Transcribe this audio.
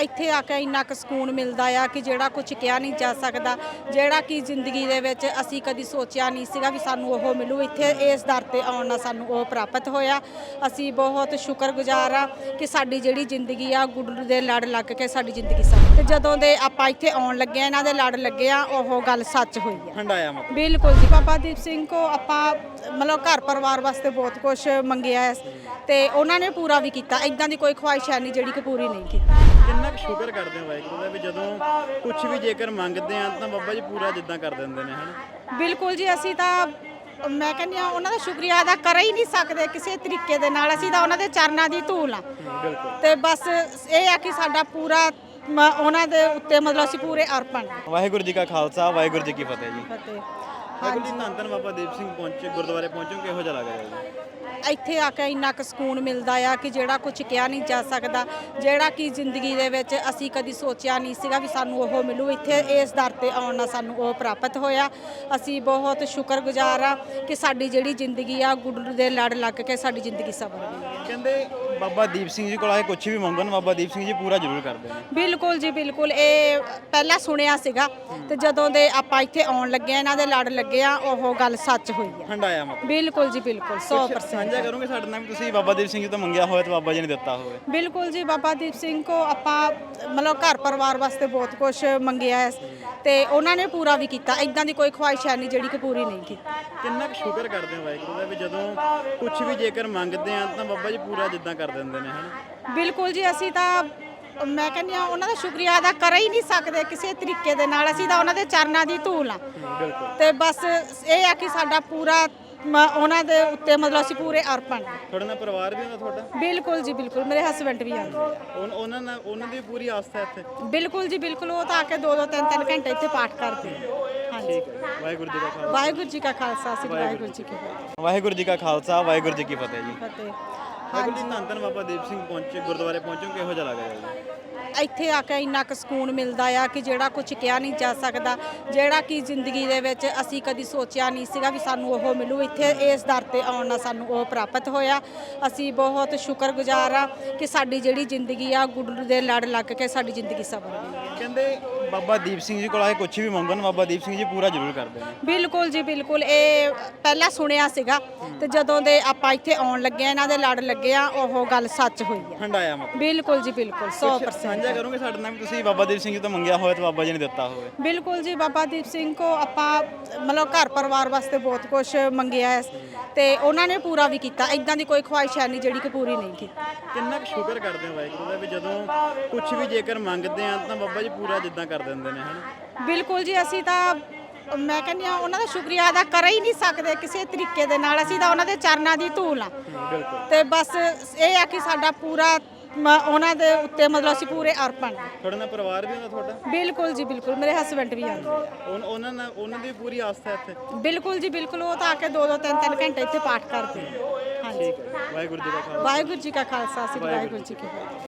ਇੱਥੇ ਆ ਕੇ ਇੰਨਾ ਕੁ ਸਕੂਨ ਮਿਲਦਾ ਆ ਕਿ ਜਿਹੜਾ ਕੁਝ ਕਿਹਾ ਨਹੀਂ ਜਾ ਸਕਦਾ ਜਿਹੜਾ ਕਿ ਜ਼ਿੰਦਗੀ ਦੇ ਵਿੱਚ ਅਸੀਂ ਕਦੀ ਸੋਚਿਆ ਨਹੀਂ ਸੀਗਾ ਵੀ ਸਾਨੂੰ ਉਹ ਮਿਲੂ। ਇੱਥੇ ਇਸ ਦਰ ਤੇ ਆਉਣ ਨਾਲ ਸਾਨੂੰ ਉਹ ਪ੍ਰਾਪਤ ਹੋਇਆ। ਅਸੀਂ ਬਹੁਤ ਸ਼ੁਕਰਗੁਜ਼ਾਰ ਆ ਕਿ ਸਾਡੀ ਜਿਹੜੀ ਜ਼ਿੰਦਗੀ ਆ ਗੁਰੂ ਦੇ ਲੜ ਲੱਗ ਕੇ ਸਾਡੀ ਜ਼ਿੰਦਗੀ ਸਫਲ ਤੇ ਜਦੋਂ ਦੇ ਆਪਾਂ ਇੱਥੇ ਆਉਣ ਲੱਗੇ ਆ ਇਹਨਾਂ ਦੇ ਲੜ ਲੱਗੇ ਆ ਉਹ ਗੱਲ ਸੱਚ ਹੋਈ ਆ। ਹੰਡਾਇਆ ਮਤ ਬਿਲਕੁਲ ਜੀ। ਬਾਬਾ ਦੀਪ ਸਿੰਘ ਕੋ ਆਪਾਂ ਮਤਲਬ ਘਰ ਪਰਿਵਾਰ ਵਾਸਤੇ ਬਹੁਤ ਕੁਝ ਮੰਗਿਆ ਹੈ। ਤੇ ਉਹਨਾਂ ਨੇ ਪੂਰਾ ਵੀ ਕੀਤਾ। ਇਦਾਂ ਦੀ ਕੋਈ ਖੁਆਇਸ਼ ਹੈ ਨਹੀਂ ਜਿਹੜੀ ਕਿ ਪੂਰੀ ਨਹੀਂ ਕੀਤੀ। ਕਿੰਨਾ ਕੁ ਸ਼ੁਕਰ ਕਰਦੇ ਹਾਂ ਵਾਹਿਗੁਰੂ ਦਾ ਵੀ ਜਦੋਂ ਕੁਝ ਵੀ ਜੇਕਰ ਮੰਗਦੇ ਆ ਤਾਂ ਬਾਬਾ ਜੀ ਪੂਰਾ ਜਿੱਦਾਂ ਕਰ ਦਿੰਦੇ ਨੇ ਹਨਾ? ਬਿਲਕੁਲ ਜੀ ਅਸੀਂ ਤਾਂ ਮੈਂ ਕਹਿੰਦੀ ਆ ਉਹਨਾਂ ਦਾ ਸ਼ੁਕਰੀਆ ਅਦਾ ਕਰ ਹੀ ਨਹੀਂ ਸਕਦੇ ਕਿਸੇ ਤਰੀਕੇ ਦੇ ਨਾਲ। ਅਸੀਂ ਤਾਂ ਉਹਨਾਂ ਦੇ ਚਰਨਾਂ ਦੀ ਧੂਲ ਆ ਬਿਲਕੁਲ। ਤੇ ਬਸ ਇਹ ਆ ਕਿ ਸਾਡਾ ਪੂਰਾ ਮ- ਉਹਨਾਂ ਦੇ ਉੱਤੇ ਮਤਲਬ ਅਸੀਂ ਪੂਰੇ ਅਰਪਣ ਆ। ਵਾਹਿਗੁਰੂ ਜੀ ਕਾ ਖਾਲਸਾ ਵਾਹਿਗੁਰੂ ਜੀ ਕੀ ਫਤਿਹ ਜੀ। ਫਤਿਹ। ਵਾਹਿਗੁਰੂ ਜੀ ਧੰਨ ਧੰਨ ਬਾਬਾ ਦੀਪ ਸਿੰਘ ਪਹੁੰਚੇ ਗੁਰਦੁਆਰੇ ਪਹੁੰਚੋ ਕਿਹੋ ਜਿਹਾ ਲੱਗ ਰਿਹਾ ਜੀ? ਇੱਥੇ ਆ ਕੇ ਇੰਨਾ ਕੁ ਸਕੂਨ ਮਿਲਦਾ ਆ ਕਿ ਜਿਹੜਾ ਕੁਝ ਕਿਹਾ ਨਹੀਂ ਜਾ ਸਕਦਾ ਜਿਹੜਾ ਕਿ ਜ਼ਿੰਦਗੀ ਦੇ ਵਿੱਚ ਅਸੀਂ ਕਦੀ ਸੋਚਿਆ ਨਹੀਂ ਸੀਗਾ ਵੀ ਸਾਨੂੰ ਉਹ ਮਿਲੂ। ਇੱਥੇ ਇਸ ਦਰ ਤੇ ਆਉਣ ਨਾਲ ਸਾਨੂੰ ਉਹ ਪ੍ਰਾਪਤ ਹੋਇਆ। ਅਸੀਂ ਬਹੁਤ ਸ਼ੁਕਰਗੁਜ਼ਾਰ ਆ ਕਿ ਸਾਡੀ ਜਿਹੜੀ ਜ਼ਿੰਦਗੀ ਆ ਗੁਰੂ ਦੇ ਲੜ ਲੱਗ ਕੇ ਸਾਡੀ ਜ਼ਿੰਦਗੀ ਸਫਲ ਹੋਈ ਕਹਿੰਦੇ ਬਾਬਾ ਦੀਪ ਸਿੰਘ ਜੀ ਕੋਲ ਆਏ ਕੁਝ ਵੀ ਮੰਗਣ ਬਾਬਾ ਦੀਪ ਸਿੰਘ ਜੀ ਪੂਰਾ ਜ਼ਰੂਰ ਕਰਦੇ ਨੇ। ਬਿਲਕੁਲ ਜੀ ਬਿਲਕੁਲ। ਇਹ ਪਹਿਲਾਂ ਸੁਣਿਆ ਸੀਗਾ ਤੇ ਜਦੋਂ ਦੇ ਆਪਾਂ ਇੱਥੇ ਆਉਣ ਲੱਗੇ ਆ ਇਹਨਾਂ ਦੇ ਲੜ ਲੱਗੇ ਆ ਉਹ ਗੱਲ ਸੱਚ ਹੋਈ ਆ। ਹੰਡਾਇਆ ਮਤ ਬਿਲਕੁਲ ਜੀ ਬਿਲਕੁਲ 100% ਸਾਂਝਾ ਕਰੋਗੇ ਸਾਡੇ ਨਾਲ ਵੀ ਤੁਸੀਂ ਬਾਬਾ ਦੀਪ ਸਿੰਘ ਜੀ ਤੋਂ ਮੰਗਿਆ ਹੋਵੇ ਤਾਂ ਬਾਬਾ ਜੀ ਨੇ ਦਿੱਤਾ ਹੋਵੇ? ਬਿਲਕੁਲ ਜੀ ਬਾਬਾ ਦੀਪ ਸਿੰਘ ਕੋ ਆਪਾਂ ਮਤਲਬ ਘਰ ਪਰਿਵਾਰ ਵਾਸਤੇ ਬਹੁਤ ਕੁਝ ਮੰਗਿਆ ਹੈ ਤੇ ਉਹਨਾਂ ਨੇ ਪੂਰਾ ਵੀ ਕੀਤਾ। ਇਦਾਂ ਦੀ ਕੋਈ ਖੁਆਇਸ਼ ਹੈ ਨਹੀਂ ਜਿਹੜੀ ਕਿ ਪੂਰੀ ਨਹੀਂ ਕੀਤੀ। ਕਿੰਨਾ ਕੁ ਸ਼ੁਕਰ ਕਰਦੇ ਹਾਂ ਵਾਹਿਗੁਰੂ ਦਾ ਵੀ ਜਦੋਂ ਕੁਝ ਵੀ ਜੇਕਰ ਮੰਗਦੇ ਆ ਤਾਂ ਬਾਬਾ ਜੀ ਪੂਰਾ ਜਿੱਦਾਂ ਕਰ ਦਿੰਦੇ ਨੇ ਹਨਾ ਬਿਲਕੁਲ ਜੀ ਅਸੀਂ ਤਾਂ ਮੈਂ ਕਹਿੰਦੀ ਆ ਉਹਨਾਂ ਦਾ ਸ਼ੁਕਰੀਆ ਅਦਾ ਕਰ ਹੀ ਨਹੀਂ ਸਕਦੇ ਕਿਸੇ ਤਰੀਕੇ ਦੇ ਨਾਲ। ਅਸੀਂ ਤਾਂ ਉਹਨਾਂ ਦੇ ਚਰਨਾਂ ਦੀ ਧੂਲ ਆ ਤੇ ਬਸ ਇਹ ਆ ਕਿ ਸਾਡਾ ਪੂਰਾ ਮ- ਉਹਨਾਂ ਦੇ ਉੱਤੇ ਮਤਲਬ ਅਸੀਂ ਪੂਰੇ ਅਰਪਣ ਆ। ਤੁਹਾਡੇ ਨਾਲ ਪਰਿਵਾਰ ਵੀ ਹੁੰਦਾ ਤੁਹਾਡਾ? ਬਿਲਕੁਲ ਜੀ ਬਿਲਕੁਲ। ਮੇਰੇ ਹਸਬੰਡ ਵੀ ਆਉਂਦੇ ਆ। ਉਨ- ਉਹਨਾਂ ਨਾਲ ਉਹਨਾਂ ਦੀ ਪੂਰੀ ਆਸਥਾ ਇੱਥੇ? ਬਿਲਕੁਲ ਜੀ ਬਿਲਕੁਲ। ਉਹ ਤਾਂ ਆ ਕੇ ਦੋ ਦੋ ਤਿੰਨ ਤਿੰਨ ਘੰਟੇ ਇੱਥੇ ਪਾਠ ਕਰਦੇ ਆ। ਹਾਂਜੀ। ਵਾਹਿਗੁਰੂ ਜੀ ਕਾ ਖਾਲਸਾ। ਵਾਹਿਗੁਰੂ ਜੀ ਕਾ ਖਾਲਸਾ। ਸ੍ਰੀ ਵਾਹਿਗੁਰੂ ਜੀ ਕੀ ਫਤਿਹ। ਵਾਹਿਗੁਰੂ ਜੀ ਕਾ ਖਾਲਸਾ। ਵਾਹਿਗੁਰੂ ਜੀ ਕੀ ਫਤਿਹ ਜੀ। ਫਤਿਹ। ਵਾਹਿਗੁਰੂ ਜੀ ਧੰਨ ਧੰਨ ਬਾਬਾ ਦੀਪ ਸਿੰਘ ਪਹੁੰਚੇ ਗੁਰਦੁਆਰੇ ਪਹੁੰਚੋ ਕਿਹੋ ਜਿਹਾ ਲੱਗ ਰਿਹਾ ਜੀ? ਇੱਥੇ ਆ ਕੇ ਇੰਨਾ ਕੁ ਸਕੂਨ ਮਿਲਦਾ ਆ ਕਿ ਜਿਹੜਾ ਕੁਝ ਕਿਹਾ ਨਹੀਂ ਜਾ ਸਕਦਾ ਜਿਹੜਾ ਕਿ ਜ਼ਿੰਦਗੀ ਦੇ ਵਿੱਚ ਅਸੀਂ ਕਦੀ ਸੋਚਿਆ ਨਹੀਂ ਸੀਗਾ ਵੀ ਸਾਨੂੰ ਉਹ ਮਿਲੂ। ਇੱਥੇ ਇਸ ਦਰ ਤੇ ਆਉਣ ਨਾਲ ਸਾਨੂੰ ਉਹ ਪ੍ਰਾਪਤ ਹੋਇਆ। ਅਸੀਂ ਬਹੁਤ ਸ਼ੁਕਰਗੁਜ਼ਾਰ ਆ ਕਿ ਸਾਡੀ ਜਿਹੜੀ ਜ਼ਿੰਦਗੀ ਆ ਗੁਰੂ ਦੇ ਲੜ ਲੱਗ ਕੇ ਸਾਡੀ ਜ਼ਿੰਦਗੀ ਸਫਲ ਹੋਈ ਕਹਿੰਦੇ ਬਾਬਾ ਦੀਪ ਸਿੰਘ ਜੀ ਕੋਲ ਆਏ ਕੁਝ ਵੀ ਮੰਗਣ ਬਾਬਾ ਦੀਪ ਸਿੰਘ ਜੀ ਪੂਰਾ ਜ਼ਰੂਰ ਕਰਦੇ ਨੇ ਬਿਲਕੁਲ ਜੀ ਬਿਲਕੁਲ। ਇਹ ਪਹਿਲਾਂ ਸੁਣਿਆ ਸੀਗਾ ਤੇ ਜਦੋਂ ਦੇ ਆਪਾਂ ਇੱਥੇ ਆਉਣ ਲੱਗੇ ਆ ਇਹਨਾਂ ਦੇ ਲੜ ਲੱਗੇ ਆ ਉਹ ਗੱਲ ਸੱਚ ਹੋਈ ਆ। ਹੰਡਾਇਆ ਮਤ ਬਿਲਕੁਲ ਜੀ ਬਿਲਕੁਲ 100% ਸਾਂਝਾ ਕਰੋਗੇ ਸਾਡੇ ਨਾਲ ਵੀ ਤੁਸੀਂ ਬਾਬਾ ਦੀਪ ਸਿੰਘ ਜੀ ਤੋਂ ਮੰਗਿਆ ਹੋਵੇ ਤਾਂ ਬਾਬਾ ਜੀ ਨੇ ਦਿੱਤਾ ਹੋਵੇ? ਬਿਲਕੁਲ ਜੀ ਬਾਬਾ ਦੀਪ ਸਿੰਘ ਕੋ ਆਪਾਂ ਮਤਲਬ ਘਰ ਪਰਿਵਾਰ ਵਾਸਤੇ ਬਹੁਤ ਕੁਝ ਮੰਗਿਆ ਹੈ ਤੇ ਉਹਨਾਂ ਨੇ ਪੂਰਾ ਵੀ ਕੀਤਾ। ਇਦਾਂ ਦੀ ਕੋਈ ਖੁਆਇਸ਼ ਹੈ ਨਹੀਂ ਜਿਹੜੀ ਕਿ ਪੂਰੀ ਨਹੀਂ ਕੀਤੀ। ਕਿੰਨਾ ਕੁ ਸ਼ੁਕਰ ਕਰਦੇ ਹਾਂ ਵਾਹਿਗੁਰੂ ਦਾ ਵੀ ਜਦੋਂ ਕੁਝ ਵੀ ਜੇਕਰ ਮੰਗਦੇ ਆ ਤਾਂ ਬਾਬਾ ਜੀ ਪੂਰਾ ਜਿੱਦਾਂ ਕਰ ਦਿੰਦੇ ਨੇ ਹਨਾ? ਬਿਲਕੁਲ ਜੀ ਅਸੀਂ ਤਾਂ ਮੈਂ ਕਹਿੰਦੀ ਆ ਉਹਨਾਂ ਦਾ ਸ਼ੁਕਰੀਆ ਅਦਾ ਕਰ ਹੀ ਨਹੀਂ ਸਕਦੇ ਕਿਸੇ ਤਰੀਕੇ ਦੇ ਨਾਲ। ਅਸੀਂ ਤਾਂ ਉਹਨਾਂ ਦੇ ਚਰਨਾਂ ਦੀ ਧੂਲ ਆ ਬਿਲਕੁਲ। ਤੇ ਬਸ ਇਹ ਆ ਕਿ ਸਾਡਾ ਪੂਰਾ ਮ- ਉਹਨਾਂ ਦੇ ਉੱਤੇ ਮਤਲਬ ਅਸੀਂ ਪੂਰੇ ਅਰਪਣ ਆ। ਤੁਹਾਡੇ ਨਾਲ ਪਰਿਵਾਰ ਵੀ ਹੁੰਦਾ ਤੁਹਾਡਾ? ਬਿਲਕੁਲ ਜੀ ਬਿਲਕੁਲ। ਮੇਰੇ ਹਸਬੰਡ ਵੀ ਆਉਂਦੇ ਆ। ਉਨ- ਉਹਨਾਂ ਨਾਲ ਉਹਨਾਂ ਦੀ ਪੂਰੀ ਆਸਥਾ ਹੈ ਇੱਥੇ? ਬਿਲਕੁਲ ਜੀ ਬਿਲਕੁਲ। ਉਹ ਤਾਂ ਆ ਕੇ ਦੋ ਦੋ ਤਿੰਨ ਤਿੰਨ ਘੰਟੇ ਇੱਥੇ ਪਾਠ ਕਰਦੇ ਆ। ਹਾਂਜੀ। ਠੀਕ ਹੈ। ਵਾਹਿਗੁਰੂ ਜੀ ਕਾ ਖਾਲਸਾ। ਵਾਹਿਗੁਰੂ ਜੀ ਕਾ ਖਾਲਸਾ ਸ੍ਰੀ ਵਾਹਿਗੁਰੂ ਜੀ ਕੀ ਫਤਿਹ।